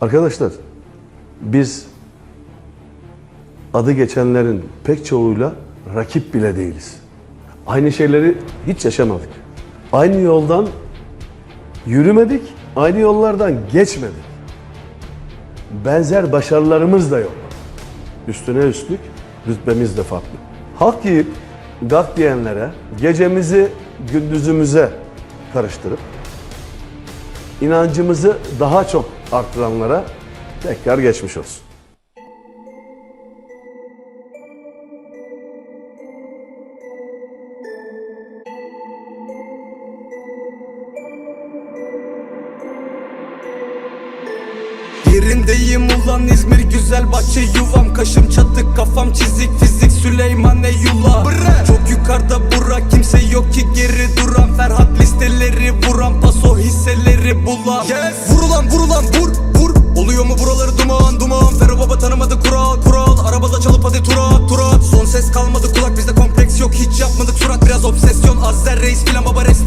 Arkadaşlar biz adı geçenlerin pek çoğuyla rakip bile değiliz. Aynı şeyleri hiç yaşamadık. Aynı yoldan yürümedik, aynı yollardan geçmedik. Benzer başarılarımız da yok. Üstüne üstlük rütbemiz de farklı. Halk yiyip gak diyenlere gecemizi gündüzümüze karıştırıp inancımızı daha çok artıranlara tekrar geçmiş olsun. Yerindeyim ulan İzmir güzel bahçe yuvam. Kaşım çatık kafam çizik fizik. Süleyman Eyüla Çok yukarıda bura kimse yok ki geri duran. Ferhat listeleri vuran paso hisseleri bulan. Yes. Vurulan vurulan vur vur Oluyor mu buraları duman duman? Ferro baba tanımadı kural kural. Arabada çalıp hadi turat turat Son ses kalmadı kulak bizde kompleks yok. Hiç yapmadık surat biraz obsesyon. Azzer reis filan baba rest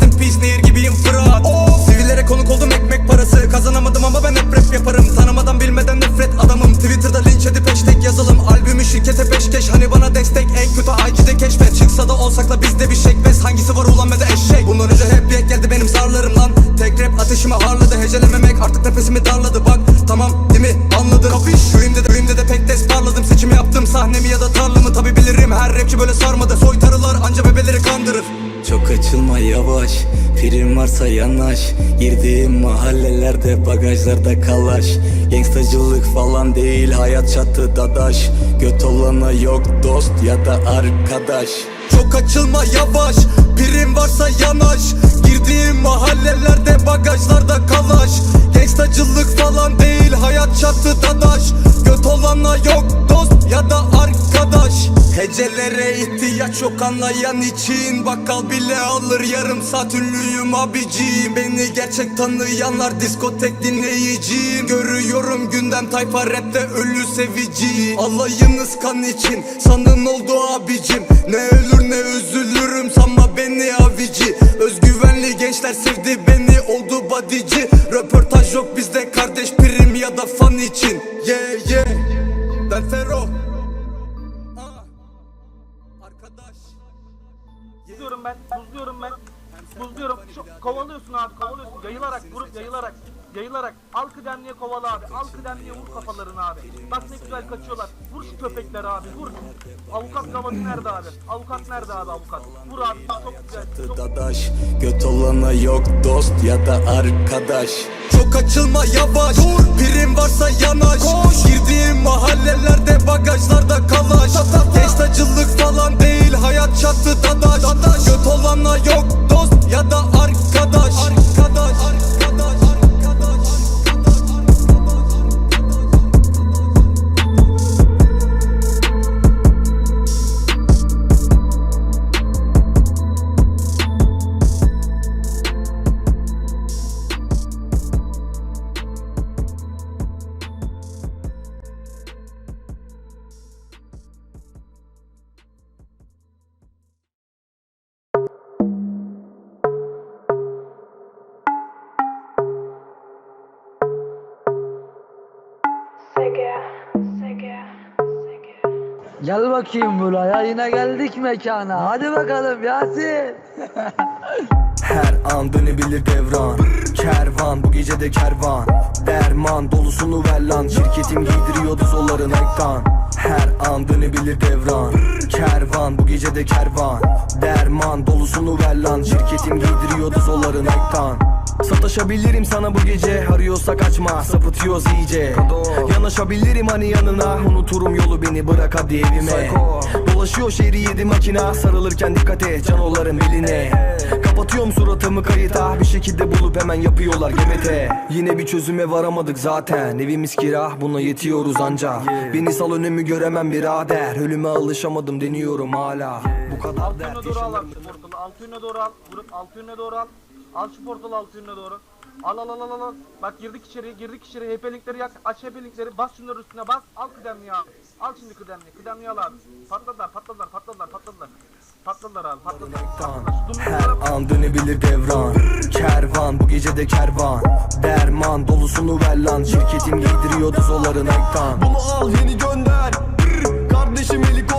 keşfet Çıksa da olsak da bizde bir şekbez Hangisi var ulan ve de eşek? Bundan önce hep yek geldi benim zarlarım lan. Tek rap ateşime harladı Hecelememek. Artık nefesimi darladı. Bak tamam değil mi? Anladın Kapış Köyümde de köyümde de pek test parladım. Seçimi yaptım sahnemi ya da tarlamı. Tabi bilirim her rapçi böyle sarmadı. Soytarılar anca bebeleri kandırır çok açılma yavaş. Prim varsa yanaş. Girdiğim mahallelerde bagajlarda kalaş. Gangstacılık falan değil hayat çatı dadaş. Göt olana yok dost ya da arkadaş. Çok açılma yavaş. Prim varsa yanaş. Girdiğim mahallelerde bagajlarda kalaş. Gangstacılık falan değil hayat çatı dadaş. Göt olana yok dost ya da arkadaş Hecelere ihtiyaç yok anlayan için. Bakkal bile alır yarım saat ünlüyüm abicim. Beni gerçek tanıyanlar diskotek dinleyiciyim. Görüyorum gündem tayfa rapte ölü sevici Alayınız kan için sanın oldu abicim. Ne ölür ne üzülürüm sanma beni avici. Özgüvenli gençler sevdi beni oldu badici. Röportaj kıdemliye kovala abi. Al kıdemliye vur kafalarını abi. Bak ne güzel kaçıyorlar. Vur şu köpekleri abi, vur. Avukat kavası nerede abi? Avukat nerede abi avukat? Vur abi, çok güzel. Çok dadaş Göt olana yok dost ya da arkadaş Çok açılma yavaş Dur Prim varsa yanaş Koş Girdiğim mahallelerde bagajlarda kalaş Gençtacılık Gel bakayım buraya yine geldik mekana. Hadi bakalım Yasin. Her an dönebilir devran. Kervan bu gece de kervan. Derman dolusunu ver lan. Şirketim giydiriyordu zolların ekran. Her an dönebilir devran. Kervan bu gece de kervan. Derman dolusunu ver lan. Şirketim giydiriyordu zolların ekran Sataşabilirim sana bu gece. Arıyorsak açma sapıtıyoruz iyice. Yanaşabilirim hani yanına. Unuturum yolu beni bırak hadi evime. Dolaşıyor şehri yedi makina Sarılırken dikkat et canoların beline. Kapatıyorum suratımı kayıta. Bir şekilde bulup hemen yapıyorlar GBT Yine bir çözüme varamadık zaten. Evimiz kira buna yetiyoruz anca. Beni sal önümü göremem birader. Ölüme alışamadım deniyorum hala. Bu kadar dert yöne doğru al yöne doğru al. Vurup alt yöne doğru al. Al şu portalı alt yöne doğru. Al al al al al, al. Bak girdik içeri, girdik içeri. HP linkleri yak. Aç HP linkleri. Bas şunları üstüne bas. Al kıdemliği abi. Al şimdi kıdemliği. Kıdemliği al abi. Patladılar, patladılar, patladılar, patladılar. Patladılar abi. Patladılar. Her an dönebilir devran Kervan bu gece de kervan Derman dolusunu ver lan Şirketim giydiriyordu zolarına ektan Bunu al yeni gönder Kardeşim helikopter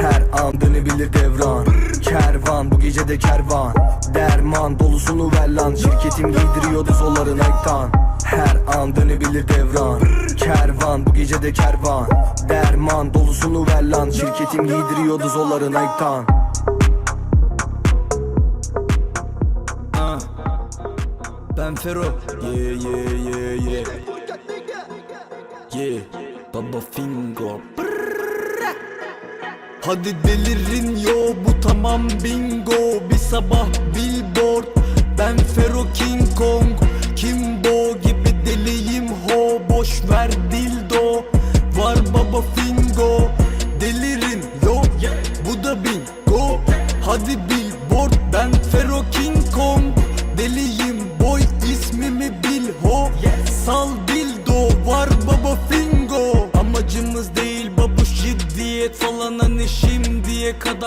her an dönebilir devran. Kervan bu gece de kervan. Derman dolusunu ver lan Şirketim giydiriyordu zolarına ektan Her an dönebilir devran. Kervan bu gece de kervan. Derman dolusunu ver lan Şirketim giydiriyordu zolarına ektan Ben Fero. Yeah yeah yeah yeah. Yeah Baba Fingo Hadi delirin yo bu tamam bingo. Bir sabah billboard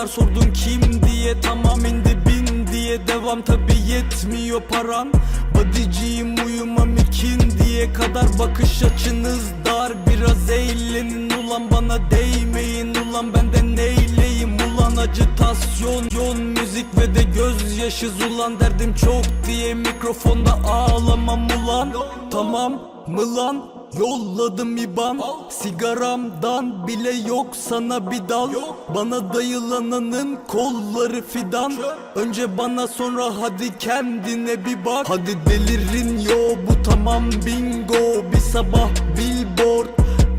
kadar sordun kim diye Tamam indi bin diye. Devam tabi yetmiyor paran Bodyciyim uyumam ikindiye kadar bakış açınız dar Biraz eğlenin ulan. Bana değmeyin ulan benden neyleyim ulan. Acıtasyon Yon müzik ve de gözyaşı ulan. Derdim çok diye mikrofonda ağlamam ulan. Tamam mı lan Yolladım iban Sigaramdan bile yok sana bir dal. Bana dayılananın kolları fidan. Önce bana sonra hadi kendine bir bak. Hadi delirin yo bu tamam bingo. Bir sabah billboard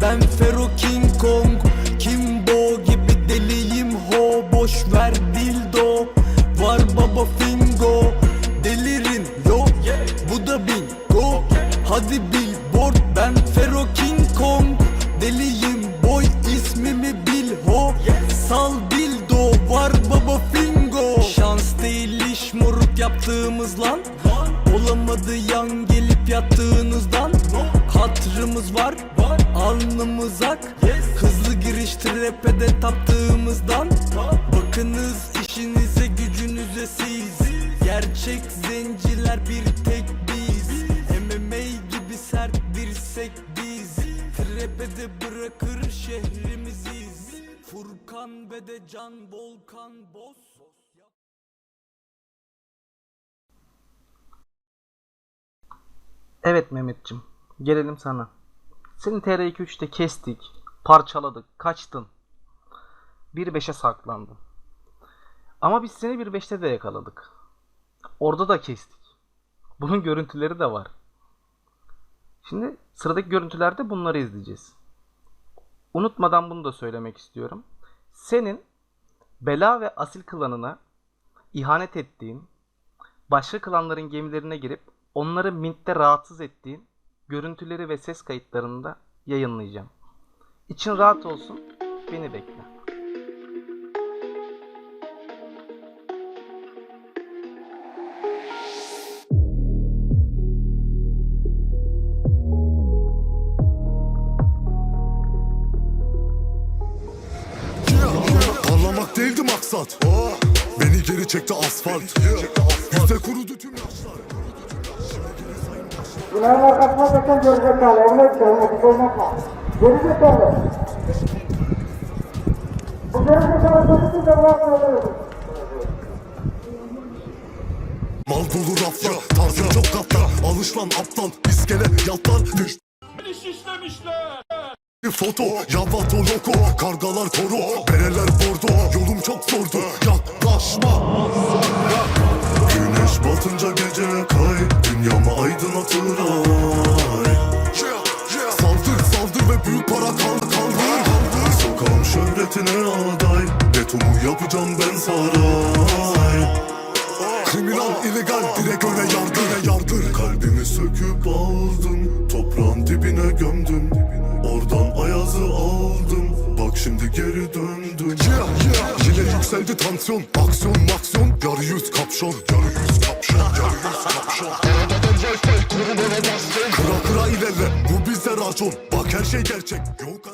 Ben Fero Sal dildo var baba fingo. Şans değil iş moruk yaptığımız lan. Olamadı yan gelip yattığınızdan. Hatırımız var alnımız ak. Hızlı giriş trepede taptığımızdan. Bakınız işinize Can Volkan Boz Evet Mehmetçim. Gelelim sana. Seni TR2-3'te kestik. Parçaladık. Kaçtın. 1-5'e saklandın. Ama biz seni 1-5'te de yakaladık. Orada da kestik. Bunun görüntüleri de var. Şimdi sıradaki görüntülerde bunları izleyeceğiz. Unutmadan bunu da söylemek istiyorum. Senin bela ve asil klanına ihanet ettiğin, başka klanların gemilerine girip onları mintte rahatsız ettiğin görüntüleri ve ses kayıtlarını da yayınlayacağım. İçin rahat olsun, beni bekle. Değildi maksat Beni geri çekti asfalt Yüzde kurudu tüm yaşlar Binanın arkasına geçen gerizekalı, evine bir oynatma. Gerizekalı. Bu gerizekalı çocuksun da öldürürsün. Mal dolu raflar Tarzın çok katlar Alış lan aptal İskele yatlar Düş bir foto Yavato loko Kargalar koro Bereler bordo Yolum çok zordu. Yaklaşma. Güneş batınca gece kay Dünyamı aydınlatır. Ay Saldır saldır ve büyük para kaldır kaldır Sokağım şöhret Cumhuriyetine aday Betomu yapacağım ben saray. Kriminal, illegal, direkt öne yardır, yardır Kalbimi geri döndüm yeah, yeah. Yine yükseldi tansiyon. Aksiyon maksiyon. Yarı yüz kapşon. Yarı yüz kapşon Yarı yüz kapşon. Kıra kıra ilerle. Bu bize racon. Bak her şey gerçek. Yok